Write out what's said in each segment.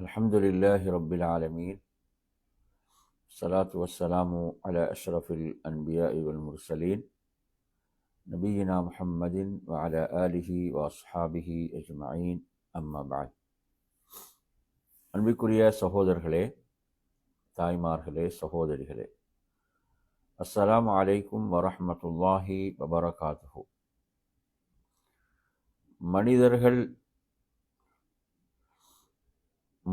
الحمد لله رب العالمين الصلاة والسلام على أشرف الأنبياء والمرسلين نبينا محمد وعلى آله وأصحابه أجمعين أما بعد அன்பிற்குரிய சகோதரர்களே தாய்மார்களே சகோதரிகளே அஸ்ஸலாமு அலைக்கும் வரஹ்மத்துல்லாஹி வபரகாத்துஹு மனிதர்கள்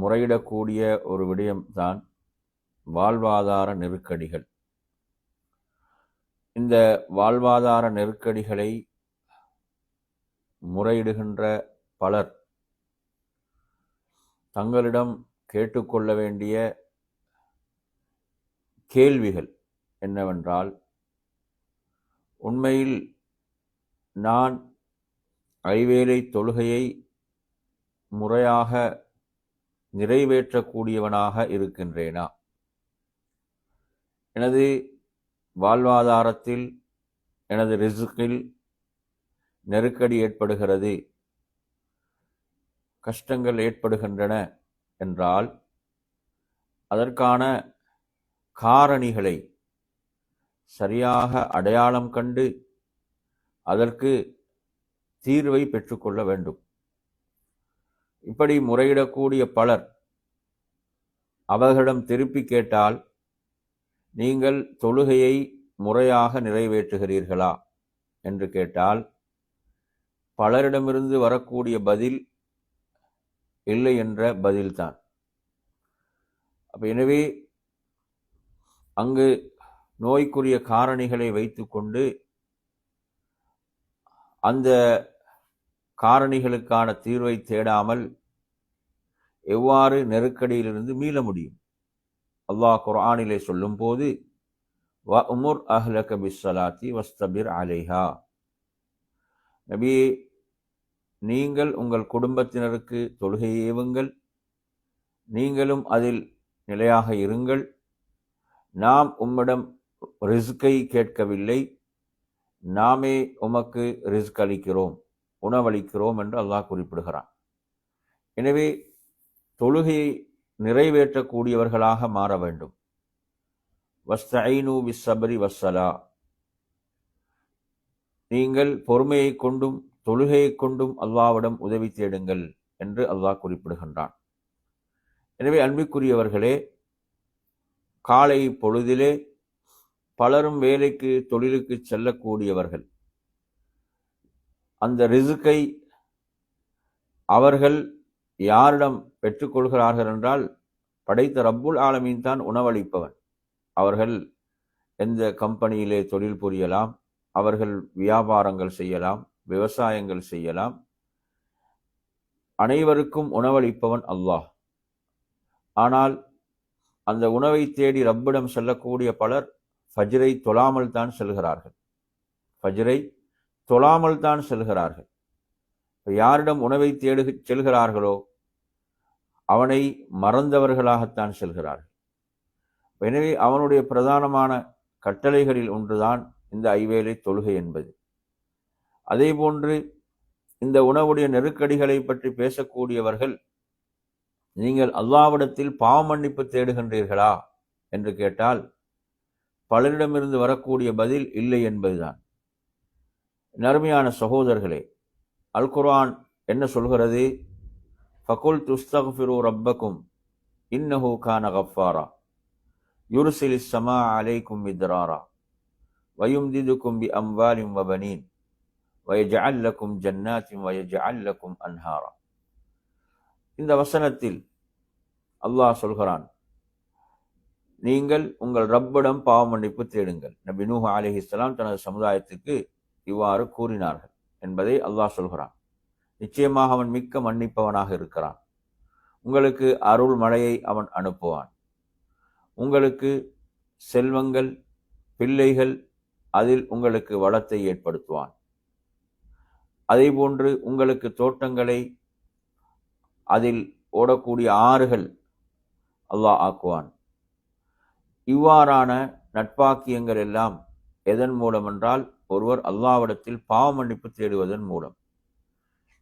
முறையிடக்கூடிய ஒரு விடயம்தான் வாழ்வாதார நெருக்கடிகள். இந்த வாழ்வாதார நெருக்கடிகளை முறையிடுகின்ற பலர் தங்களிடம் கேட்டுக்கொள்ள வேண்டிய கேள்விகள் என்னவென்றால் உண்மையில் நான் ஐவேலை தொழுகையை முறையாக நிறைவேற்றக்கூடியவனாக இருக்கின்றேனா? எனது வாழ்வாதாரத்தில் எனது ரிசுக்கில் நெருக்கடி ஏற்படுகிறது. கஷ்டங்கள் ஏற்படுகின்றன என்றால் அதற்கான காரணிகளை சரியாக அடையாளம் கண்டு அதற்கு தீர்வை பெற்றுக்கொள்ள வேண்டும். இப்படி முறையிடக்கூடிய பலர் அவர்களிடம் திருப்பி கேட்டால் நீங்கள் தொழுகையை முறையாக நிறைவேற்றுகிறீர்களா? என்று கேட்டால் பலரிடமிருந்து வரக்கூடிய பதில் இல்லை என்ற பதில்தான். அப்போ எனவே அங்கு நோய்க்குரிய காரணிகளை வைத்துக்கொண்டு அந்த காரணிகளுக்கான தீர்வை தேடாமல் எவ்வாறு நெருக்கடியிலிருந்து மீள முடியும்? அல்லாஹ் குர்ஆனிலே சொல்லும் போது வ உமுர் அஹ்லக பிஸ்ஸலாத்தி வஸ்தபிர் அலேஹா. நபியே நீங்கள் உங்கள் குடும்பத்தினருக்கு தொழுகை ஏவுங்கள். நீங்களும் அதில் நிலையாக இருங்கள். நாம் உம்மிடம் ரிஸ்கை கேட்கவில்லை. நாமே உமக்கு ரிஸ்க் அளிக்கிறோம். உணவளிக்கிறோம் என்று அல்லாஹ் குறிப்பிடுகிறான். எனவே தொழுகையை நிறைவேற்றக்கூடியவர்களாக மாற வேண்டும். வஸ்தைனு விஸ்ஸபரி வஸ்ஸலா. நீங்கள் பொறுமையை கொண்டும் தொழுகையை கொண்டும் அல்லாவிடம் உதவி தேடுங்கள் என்று அல்லாஹ் குறிப்பிடுகின்றான். எனவே அன்பிற்குரியவர்களே காலை பொழுதிலே பலரும் வேலைக்கு தொழிலுக்கு செல்லக்கூடியவர்கள் அந்த ரிசுக்கை அவர்கள் யாரிடம் பெற்றுக்கொள்கிறார்கள் என்றால் படைத்த ரப்புல் ஆலமீன் தான் உணவளிப்பவன். அவர்கள் எந்த கம்பெனியிலே தொழில் புரியலாம் அவர்கள் வியாபாரங்கள் செய்யலாம் விவசாயங்கள் செய்யலாம். அனைவருக்கும் உணவளிப்பவன் அல்லாஹ். ஆனால் அந்த உணவை தேடி ரப்பிடம் செல்லக்கூடிய பலர் ஃபஜ்ரை தொழாமல் தான் செல்கிறார்கள். ஃபஜ்ரை தொழாமல் தான் செல்கிறார்கள் யாரிடம் உணவை தேடு செல்கிறார்களோ அவனை மறந்தவர்களாகத்தான் செல்கிறார்கள். எனவே அவனுடைய பிரதானமான கட்டளைகளில் ஒன்றுதான் இந்த ஐவேளை தொழுகை என்பது. அதே போன்று இந்த உணவுடைய நெருக்கடிகளை பற்றி பேசக்கூடியவர்கள் நீங்கள் அல்லாவிடத்தில் பாவமன்னிப்பு தேடுகின்றீர்களா? என்று கேட்டால் பலரிடமிருந்து வரக்கூடிய பதில் இல்லை என்பதுதான். நறுமையான சகோதரர்களே அல்குரான் என்ன சொல்கிறது? ஃபகுல் துஸ்தக்ஃபிரு ரப்பக்கும் இன்னஹு கான கஃபாரா. யுர்சில் சமா அலைக்கும் மித்ராரா வயும்திதுக்கும் பி அம்வாலிம் வபனீன். வயஜஅல் லக்கும் ஜன்னாத்தின் வயஜஅல் லக்கும் அன்ஹாரா. இந்த வசனத்தில் அல்லாஹ் சொல்கிறான் நீங்கள் உங்கள் ரப்பிடம் பாவ மன்னிப்பு தேடுங்கள். நபி நூஹா அலிஹிஸ்லாம் தனது சமுதாயத்துக்கு இவ்வாறு கூறினார்கள் என்பதை அல்லாஹ் சொல்கிறான். நிச்சயமாக அவன் மிக்க மன்னிப்பவனாக இருக்கிறான். உங்களுக்கு அருள் மழையை அவன் அனுப்புவான். உங்களுக்கு செல்வங்கள் பிள்ளைகள் அதில் உங்களுக்கு வளத்தை ஏற்படுத்துவான். அதேபோன்று உங்களுக்கு தோட்டங்களை அதில் ஓடக்கூடிய ஆறுகள் அல்லாஹ் ஆக்குவான். இவ்வாறான நட்பாக்கியங்கள் எல்லாம் எதன் மூலம் என்றால் ஒருவர் அல்லாவிடத்தில் பாவ மன்னிப்பு தேடுவதன் மூலம்.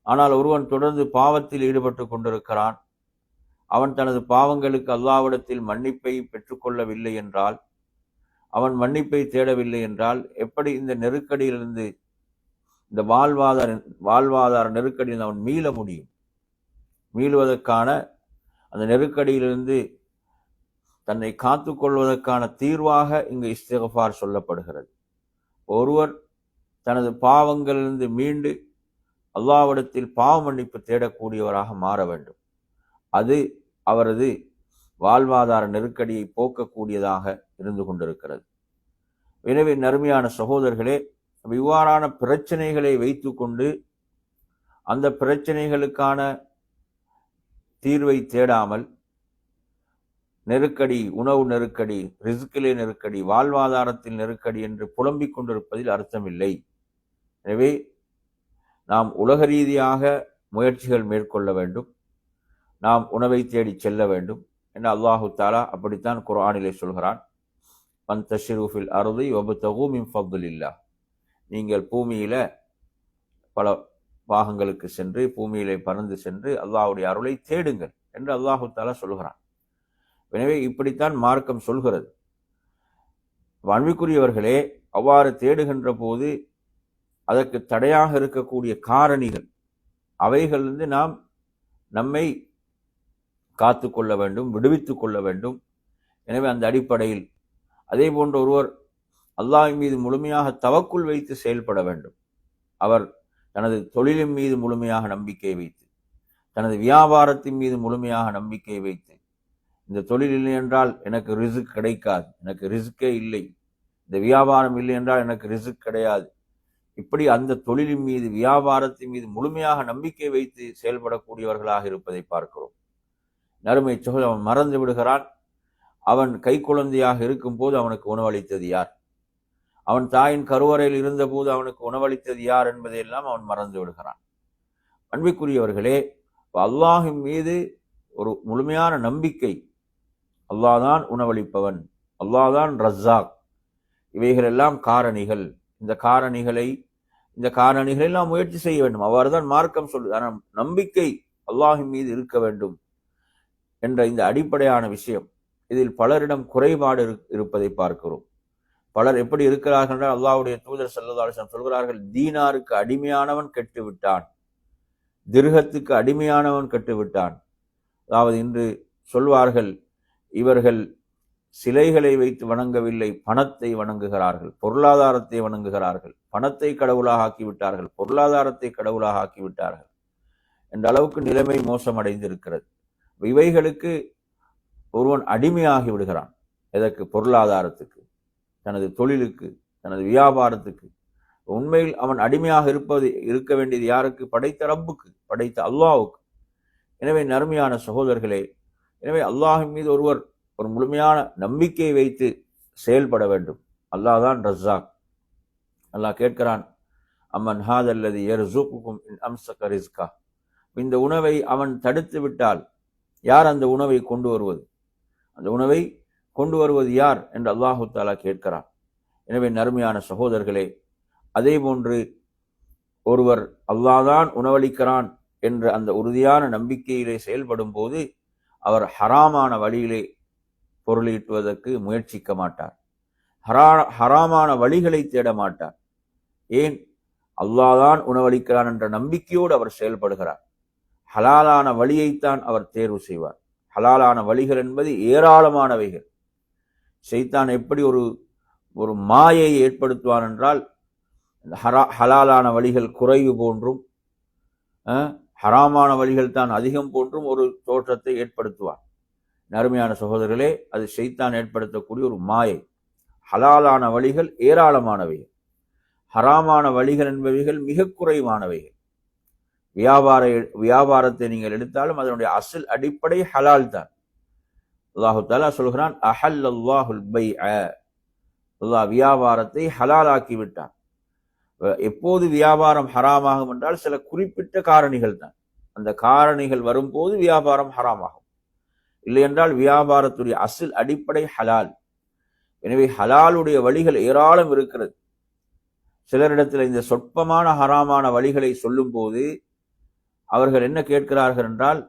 ஆனால் ஒருவன் தொடர்ந்து பாவத்தில் ஈடுபட்டு கொண்டிருக்கிறான். அவன் தனது பாவங்களுக்கு அல்லாவிடத்தில் மன்னிப்பை பெற்றுக்கொள்ளவில்லை என்றால் அவன் மன்னிப்பை தேடவில்லை என்றால் எப்படி இந்த நெருக்கடியிலிருந்து இந்த வாழ்வாதார வாழ்வாதார நெருக்கடியில் அவன் மீள முடியும்? மீளுவதற்கான அந்த நெருக்கடியிலிருந்து தன்னை காத்து கொள்வதற்கான தீர்வாக இங்கு இஸ்திகஃபார் சொல்லப்படுகிறது. ஒருவர் தனது பாவங்களிலிருந்து மீண்டு அல்லாவிடத்தில் பாவ மன்னிப்பு தேடக்கூடியவராக மாற வேண்டும். அது அவரது வாழ்வாதார நெருக்கடியை போக்கக்கூடியதாக இருந்து கொண்டிருக்கிறது. எனவே நறுமையான சகோதரர்களே இவ்வாறான பிரச்சனைகளை வைத்துக்கொண்டு அந்த பிரச்சனைகளுக்கான தீர்வை தேடாமல் நெருக்கடி உணவு நெருக்கடி ரிஸ்கிலே நெருக்கடி வாழ்வாதாரத்தில் நெருக்கடி என்று புலம்பிக் கொண்டிருப்பதில் அர்த்தமில்லை. எனவே நாம் உலக ரீதியாக முயற்சிகள் மேற்கொள்ள வேண்டும். நாம் உணவை தேடி செல்ல வேண்டும். என்று அல்லாஹு தாலா அப்படித்தான் குரானிலே சொல்கிறான். பன் தஷ்ரூஃபில் அறுதி ஒபுத்தகூமின் இல்லா நீங்கள் பூமியில் பல பாகங்களுக்கு சென்று பூமியிலே பறந்து சென்று அல்லாஹுடைய அருளை தேடுங்கள் என்று அல்லாஹு தாலா சொல்கிறான். எனவே இப்படித்தான் மார்க்கம் சொல்கிறது. அன்பிற்குரியவர்களே அவ்வாறு தேடுகின்ற போது அதற்கு தடையாக இருக்கக்கூடிய காரணிகள் அவைகளிலிருந்து நாம் நம்மை காத்து கொள்ள வேண்டும் விடுவித்து கொள்ள வேண்டும். எனவே அந்த அடிப்படையில் அதே போன்ற ஒருவர் அல்லாஹின் மீது முழுமையாக தவக்குள் வைத்து செயல்பட வேண்டும். அவர் தனது தொழிலின் மீது முழுமையாக நம்பிக்கை வைத்து தனது வியாபாரத்தின் மீது முழுமையாக நம்பிக்கை வைத்து இந்த தொழில் இல்லை என்றால் எனக்கு ரிசுக் கிடைக்காது. எனக்கு ரிசுக்கே இல்லை. இந்த வியாபாரம் இல்லை என்றால் எனக்கு ரிசுக் கிடையாது. இப்படி அந்த தொழிலின் மீது வியாபாரத்தின் மீது முழுமையாக நம்பிக்கை வைத்து செயல்படக்கூடியவர்களாக இருப்பதை பார்க்கிறோம். நறுமை சோழ அவன் மறந்து விடுகிறான். அவன் கை குழந்தையாக அவனுக்கு உணவளித்தது யார்? அவன் தாயின் கருவறையில் இருந்தபோது அவனுக்கு உணவளித்தது யார் என்பதையெல்லாம் அவன் மறந்து விடுகிறான். அன்பிற்குரியவர்களே அல்லாஹின் மீது ஒரு முழுமையான நம்பிக்கை அல்லாதான் உணவளிப்பவன். அல்லாதான் ரஸ்ஸாக். இவைகளெல்லாம் காரணிகள். இந்த காரணிகளை இந்த காரணிகளை நாம் முயற்சி செய்ய வேண்டும். அவ்வாறு தான் மார்க்கம் சொல்லு ஆனால் நம்பிக்கை அல்லாஹின் மீது இருக்க வேண்டும் என்ற இந்த அடிப்படையான விஷயம். இதில் பலரிடம் குறைபாடு இருப்பதை பார்க்கிறோம். பலர் எப்படி இருக்கிறார்கள் என்றால் அல்லாவுடைய தூதர் செல்லதாலும் சொல்கிறார்கள் தீனாருக்கு அடிமையானவன் கெட்டு விட்டான் திருகத்துக்கு அடிமையானவன் கெட்டுவிட்டான். அதாவது இன்று சொல்வார்கள் இவர்கள் சிலைகளை வைத்து வணங்கவில்லை பணத்தை வணங்குகிறார்கள் பொருளாதாரத்தை வணங்குகிறார்கள் பணத்தை கடவுளாக ஆக்கிவிட்டார்கள் பொருளாதாரத்தை கடவுளாக ஆக்கிவிட்டார்கள் என்ற அளவுக்கு நிலைமை மோசமடைந்திருக்கிறது. இவைகளுக்கு ஒருவன் அடிமையாகி விடுகிறான். எதற்கு? பொருளாதாரத்துக்கு தனது தொழிலுக்கு தனது வியாபாரத்துக்கு. உண்மையில் அவன் அடிமையாக இருப்பது இருக்க வேண்டியது யாருக்கு? படைத்த ரப்புக்கு படைத்த அல்லாவுக்கு எனவே நறுமையான சகோதரர்களே எனவே அல்லாஹின் மீது ஒருவர் ஒரு முழுமையான நம்பிக்கையை வைத்து செயல்பட வேண்டும். அல்லாஹ் தான் ரஸ்ஸாக். அல்லாஹ் கேட்கிறான் அம்மன் ஹாத் அல்லது எர்சுக்கும் அம்சக ரிஸ்கா? இந்த உணவை அவன் தடுத்து விட்டால் யார் அந்த உணவை கொண்டு வருவது? அந்த உணவை கொண்டு வருவது யார் என்று அல்லாஹு தாலா கேட்கிறான். எனவே நறுமையான சகோதரர்களே அதே போன்று ஒருவர் அல்லாதான் உணவளிக்கிறான் என்ற அந்த உறுதியான நம்பிக்கையிலே செயல்படும் போது அவர் ஹராமான வழியிலே பொருளீட்டுவதற்கு முயற்சிக்க மாட்டார். ஹரா ஹராமான வழிகளை தேட மாட்டார். ஏன்? அல்லாதான் உணவளிக்கிறான் என்ற நம்பிக்கையோடு அவர் செயல்படுகிறார். ஹலாலான வழியைத்தான் அவர் தேர்வு செய்வார். ஹலாலான வழிகள் என்பது ஏராளமானவைகள். செய்தான் எப்படி ஒரு ஒரு மாயை ஏற்படுத்துவான் என்றால் ஹரா ஹலாலான வழிகள் குறைவு போன்றும் ஹராமான வழிகள் தான் அதிகம் போன்றும் ஒரு தோற்றத்தை ஏற்படுத்துவான். நறுமையான சகோதரர்களே அது செய்தான் ஏற்படுத்தக்கூடிய ஒரு மாயை. ஹலாலான வழிகள் ஏராளமானவைகள் ஹராமான வழிகள் என்பவைகள் மிக குறைவானவைகள் வியாபார வியாபாரத்தை நீங்கள் எடுத்தாலும் அதனுடைய அசல் அடிப்படை ஹலால் தான். அல்லாஹு தாலா சொல்கிறான் அஹல் அல்லாஹுல் பை அல்லாஹ் வியாபாரத்தை ஹலாலாக்கி விட்டான். எப்போது வியாபாரம் ஹராமாகும் என்றால் சில குறிப்பிட்ட காரணிகள் தான். அந்த காரணிகள் வரும்போது வியாபாரம் ஹராமாகும். இல்லை என்றால் வியாபாரத்துடைய அசில் அடிப்படை ஹலால். எனவே ஹலாலுடைய வழிகள் ஏராளம் இருக்கிறது. சிலரிடத்தில் இந்த சொற்பமான ஹராமான வழிகளை சொல்லும்போது அவர்கள் என்ன கேட்கிறார்கள் என்றால்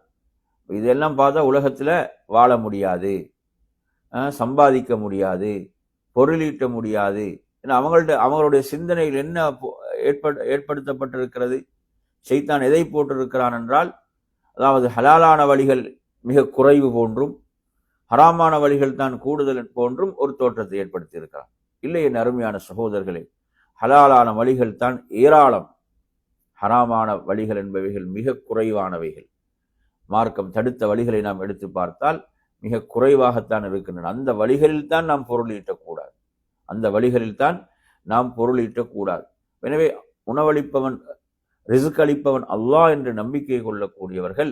இதெல்லாம் பார்த்தா உலகத்தில் வாழ முடியாது. சம்பாதிக்க முடியாது. பொருளீட்ட முடியாது. அவங்கள்ட்ட அவங்களுடைய சிந்தனையில் என்ன ஏற்பட ஏற்படுத்தப்பட்டிருக்கிறது? செய்தான் எதை போட்டிருக்கிறான் என்றால் அதாவது ஹலாலான வழிகள் மிக குறைவு போன்றும் ஹராமான வழிகள் தான் கூடுதல் போன்றும் ஒரு தோற்றத்தை ஏற்படுத்தியிருக்கிறான். இல்லை என் அருமையான சகோதரர்களே ஹலாலான வழிகள் தான் ஏராளம். ஹராமான வழிகள் என்பவைகள் மிக குறைவானவைகள். மார்க்கம் தடுத்த வழிகளை நாம் எடுத்து பார்த்தால் மிக குறைவாகத்தான் இருக்கின்றன. அந்த வழிகளில் தான் நாம் பொருள் ஈட்டக்கூடாது அந்த வழிகளில்தான் நாம் பொருள் ஈட்டக்கூடாது. எனவே உணவளிப்பவன் ரிசுக் அளிப்பவன் அல்லாஹ் என்று நம்பிக்கை கொள்ளக்கூடியவர்கள்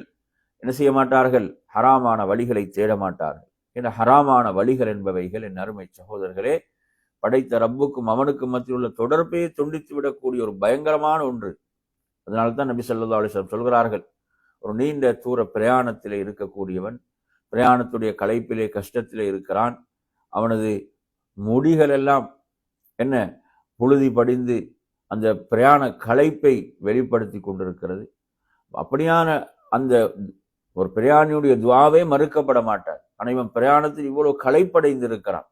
என்ன செய்ய மாட்டார்கள்? ஹராமான வழிகளை தேட மாட்டார்கள். என ஹராமான வழிகள் என்பவைகள் என் அருமை சகோதரர்களே படைத்த ரப்புக்கும் அவனுக்கும் மத்தியில் உள்ள தொடர்பையே துண்டித்து விடக்கூடிய ஒரு பயங்கரமான ஒன்று. அதனால தான் நபி சொல்லா அலிஸ்லாம் சொல்கிறார்கள் ஒரு நீண்ட தூர பிரயாணத்திலே இருக்கக்கூடியவன் பிரயாணத்துடைய களைப்பிலே கஷ்டத்திலே இருக்கிறான் அவனது முடிகள் எல்லாம் என்ன? புழுதி படிந்து அந்த பிரயாண களைப்பை வெளிப்படுத்தி கொண்டிருக்கிறது. அப்படியான அந்த ஒரு பிரயாணியுடைய துவாவே மறுக்கப்பட மாட்டார். ஆனால் இவன் பிரயாணத்தில் இவ்வளவு களைப்படைந்து இருக்கிறான்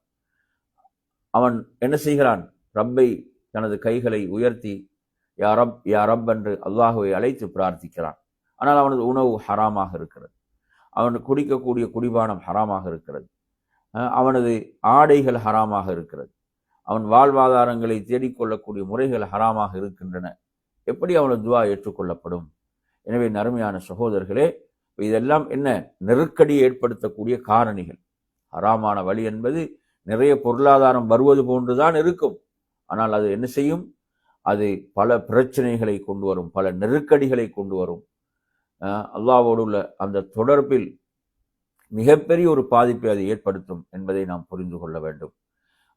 அவன் என்ன செய்கிறான்? ரப்பை தனது கைகளை உயர்த்தி யா ரப் யா ரப் என்று அல்லாஹுவை அழைத்து பிரார்த்திக்கிறான். ஆனால் அவனது உணவு ஹராமாக இருக்கிறது. அவன் குடிக்கக்கூடிய குடிபானம் ஹராமாக இருக்கிறது. அவனது ஆடைகள் ஹராமாக இருக்கிறது. அவன் வாழ்வாதாரங்களை தேடிக்கொள்ளக்கூடிய முறைகள் ஹராமாக இருக்கின்றன. எப்படி அவனது துவா ஏற்றுக்கொள்ளப்படும்? எனவே நறுமையான சகோதரர்களே இதெல்லாம் என்ன? நெருக்கடி ஏற்படுத்தக்கூடிய காரணிகள். ஹராமான வழி என்பது நிறைய பொருளாதாரம் வருவது போன்றுதான் இருக்கும். ஆனால் அது என்ன செய்யும்? அது பல பிரச்சனைகளை கொண்டு வரும் பல நெருக்கடிகளை கொண்டு வரும். அல்லாவோடு உள்ள அந்த தொடர்பில் மிகப்பெரிய ஒரு பாதிப்பை அது ஏற்படுத்தும் என்பதை நாம் புரிந்து கொள்ள வேண்டும்.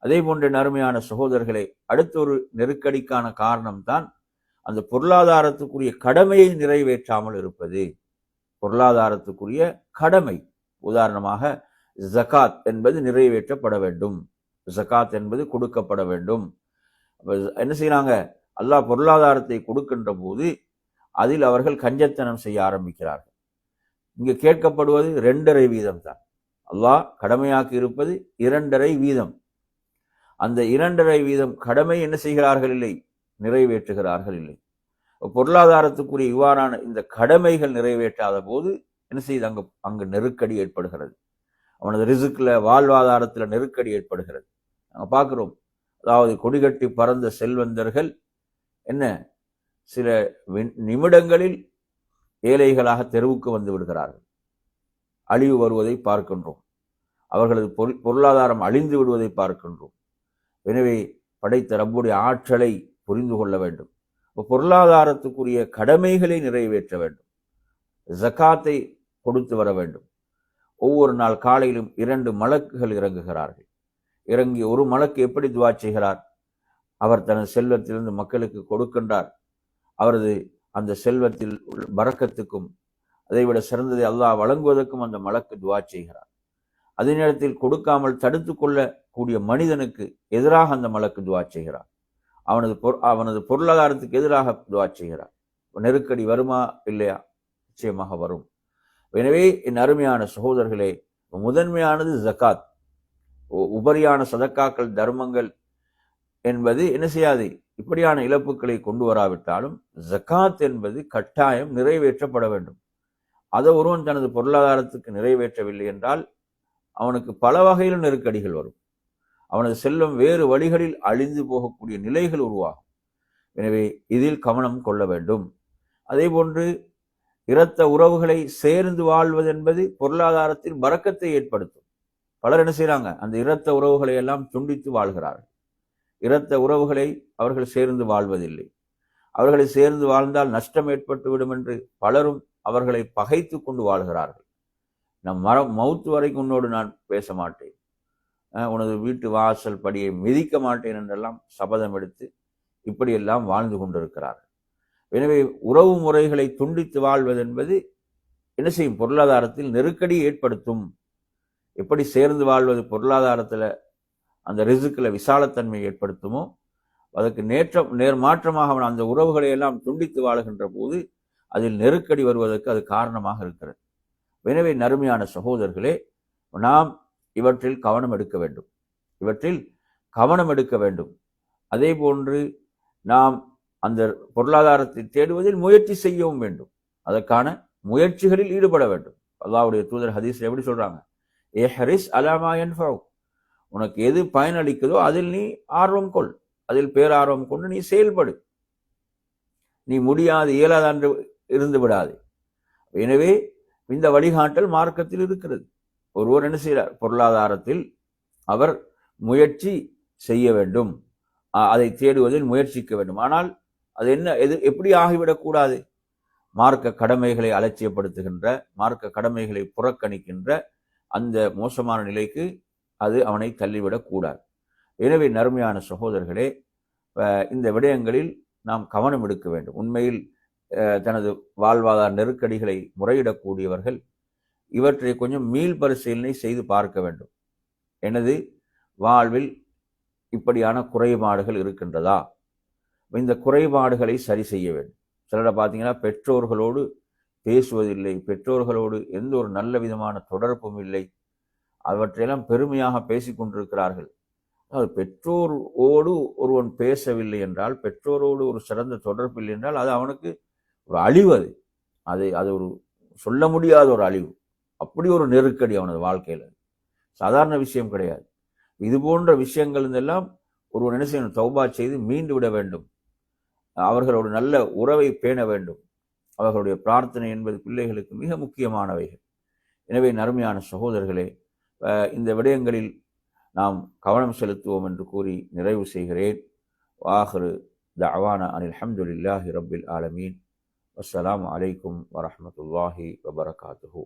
அதே போன்ற நறுமையான சகோதரர்களை அடுத்த ஒரு நெருக்கடிக்கான காரணம்தான் அந்த பொருளாதாரத்துக்குரிய கடமையை நிறைவேற்றாமல் இருப்பது. பொருளாதாரத்துக்குரிய கடமை. உதாரணமாக ஜகாத் என்பது நிறைவேற்றப்பட வேண்டும். ஜகாத் என்பது கொடுக்கப்பட வேண்டும். என்ன செய்யறாங்க அல்லாஹ் பொருளாதாரத்தை கொடுக்கின்ற போது அதில் அவர்கள் கஞ்சத்தனம் செய்ய ஆரம்பிக்கிறார்கள். இங்கு கேட்கப்படுவது ரெண்டரை வீதம் தான். அல்லாஹ் கடமையாக்கி இருப்பது இரண்டரை வீதம். அந்த இரண்டரை வீதம் கடமை என்ன செய்கிறார்கள் இல்லை? நிறைவேற்றுகிறார்கள் இல்லை. பொருளாதாரத்துக்குரிய இவ்வாறான இந்த கடமைகள் நிறைவேற்றாத போது என்ன செய்யுது அங்கு அங்கு நெருக்கடி ஏற்படுகிறது. அவனது ரிசுக்கில் வாழ்வாதாரத்தில் நெருக்கடி ஏற்படுகிறது. நாங்கள் பார்க்குறோம். அதாவது கொடிகட்டி பறந்த செல்வந்தர்கள் என்ன? சில வி- நிமிடங்களில் ஏழைகளாக தெருவுக்கு வந்து விடுகிறார்கள். அழிவு வருவதை பார்க்கின்றோம். அவர்களது பொருள் பொருளாதாரம் அழிந்து விடுவதை பார்க்கின்றோம். எனவே படைத்த ரப்புடைய ஆற்றலை புரிந்து கொள்ள வேண்டும். பொருளாதாரத்துக்குரிய கடமைகளை நிறைவேற்ற வேண்டும். ஜகாத்தை கொடுத்து வர வேண்டும். ஒவ்வொரு நாள் காலையிலும் இரண்டு மலக்குகள் இறங்குகிறார்கள். இறங்கி ஒரு மலக்கு எப்படி துவா செய்கிறார்? அவர் தனது செல்வத்திலிருந்து மக்களுக்கு கொடுக்கின்றார். அவரது அந்த செல்வத்தில் பறக்கத்துக்கும் அதைவிட சிறந்ததை அல்லாஹ் வழங்குவதற்கும் அந்த மலக்கு துவா செய்கிறார் அதே நேரத்தில் கொடுக்காமல் தடுத்து கொள்ளக்கூடிய மனிதனுக்கு எதிராக அந்த மலக்கு துவா செய்கிறார் அவனது பொரு அவனது பொருளாதாரத்துக்கு எதிராக துவா செய்கிறார் நெருக்கடி வருமா இல்லையா? நிச்சயமாக வரும். எனவே என் அருமையான சகோதரர்களே முதன்மையானது ஜகாத் உ- உபரியான சதக்காக்கள் தர்மங்கள் என்பது என்ன செய்யாது? இப்படியான இழப்புகளை கொண்டு வராவிட்டாலும் ஜகாத் என்பது கட்டாயம் நிறைவேற்றப்பட வேண்டும். அதை ஒருவன் தனது பொருளாதாரத்துக்கு நிறைவேற்றவில்லை என்றால் அவனுக்கு பல வகையில் நெருக்கடிகள் வரும். அவனது செல்லும் வேறு வழிகளில் அழிந்து போகக்கூடிய நிலைகள் உருவாகும். எனவே இதில் கவனம் கொள்ள வேண்டும். அதே போன்று இரத்த உறவுகளை சேர்ந்து வாழ்வது என்பது பொருளாதாரத்தில் பறக்கத்தை ஏற்படுத்தும். பலர் என்ன செய்கிறாங்க அந்த இரத்த உறவுகளை எல்லாம் துண்டித்து வாழ்கிறார்கள். இரத்த உறவுகளை அவர்கள் சேர்ந்து வாழ்வதில்லை. அவர்களை சேர்ந்து வாழ்ந்தால் நஷ்டம் ஏற்பட்டுவிடும் என்று பலரும் அவர்களை பகைத்து கொண்டு வாழ்கிறார்கள். நம் மரம் மவுத்து வரைக்கும் உன்னோடு நான் பேச மாட்டேன். உனது வீட்டு வாசல் படியை மிதிக்க மாட்டேன் என்றெல்லாம் சபதம் எடுத்து இப்படியெல்லாம் வாழ்ந்து கொண்டிருக்கிறார்கள். எனவே உறவு முறைகளை துண்டித்து வாழ்வது என்பது என்ன செய்யும்? பொருளாதாரத்தில் நெருக்கடி ஏற்படுத்தும். எப்படி சேர்ந்து வாழ்வது? பொருளாதாரத்தில் அந்த ரிசுக்கில் விசாலத்தன்மை ஏற்படுத்துமோ அதற்கு நேற்ற நேர் மாற்றமாக அவன் அந்த உறவுகளை எல்லாம் துண்டித்து வாழுகின்ற போது அதில் நெருக்கடி வருவதற்கு அது காரணமாக இருக்கிறது. எனவே நறுமையான சகோதரர்களே நாம் இவற்றில் கவனம் எடுக்க வேண்டும். இவற்றில் கவனம் எடுக்க வேண்டும். அதே போன்று நாம் அந்த பொருளாதாரத்தை தேடுவதில் முயற்சி செய்யவும் வேண்டும். அதற்கான முயற்சிகளில் ஈடுபட வேண்டும். அல்லாவுடைய தூதர் ஹதீஸ் எப்படி சொல்றாங்க? ஏ ஹரிஸ் அலாமா என்பவ் உனக்கு எது பயனளிக்குதோ அதில் நீ ஆர்வம் கொள். அதில் பேரார்வம் கொண்டு நீ செயல்படு. நீ முடியாது இயலாத இருந்து விடாது. எனவே இந்த வழிகாட்டல் மார்க்கத்தில் இருக்கிறது. ஒருவர் என்ன செய்கிறார்? பொருளாதாரத்தில் அவர் முயற்சி செய்ய வேண்டும். அதை தேடுவதில் முயற்சிக்க வேண்டும். ஆனால் அது என்ன எது எப்படி ஆகிவிடக்கூடாது மார்க்க கடமைகளை அலட்சியப்படுத்துகின்ற மார்க்க கடமைகளை புறக்கணிக்கின்ற அந்த மோசமான நிலைக்கு அது அவனை தள்ளிவிடக்கூடாது எனவே நறுமையான சகோதரர்களே இந்த விடயங்களில் நாம் கவனம் எடுக்க வேண்டும். உண்மையில் தனது வாழ்வாதார நெருக்கடிகளை முறையிடக்கூடியவர்கள் இவற்றை கொஞ்சம் மீள் பரிசீலனை செய்து பார்க்க வேண்டும். எனது வாழ்வில் இப்படியான குறைபாடுகள் இருக்கின்றதா? இந்த குறைபாடுகளை சரி செய்ய வேண்டும். சிலரை பார்த்தீங்கன்னா பெற்றோர்களோடு பேசுவதில்லை பெற்றோர்களோடு எந்த ஒரு நல்ல விதமான தொடர்பும் இல்லை. அவற்றையெல்லாம் பெருமையாக பேசிக்கொண்டிருக்கிறார்கள் அதாவது பெற்றோரோடு ஒருவன் பேசவில்லை என்றால் பெற்றோரோடு ஒரு சிறந்த தொடர்பு இல்லை என்றால் அது அவனுக்கு ஒரு அழிவு அது. அது அது ஒரு சொல்ல முடியாத ஒரு அழிவு. அப்படி ஒரு நெருக்கடி அவனது வாழ்க்கையில். சாதாரண விஷயம் கிடையாது. இது போன்ற விஷயங்கள் எல்லாம் ஒருவன் என்ன செய்யணும்? தௌபா செய்து மீண்டு விட வேண்டும். அவர்களோட நல்ல உறவை பேண வேண்டும். அவர்களுடைய பிரார்த்தனை என்பது பிள்ளைகளுக்கு மிக முக்கியமானவைகள். எனவே நறுமையான சகோதரர்களே இந்த விடயங்களில் நாம் கவனம் செலுத்துவோம் என்று கூறி நிறைவு செய்கிறேன். வாஹரு தவானா அனில் அஹமதுல்லாஹி ரபில் ஆலமீன். அஸ்லாம் அலைக்கும் வரமத்துல்லாஹி வபரகாத்துஹூ.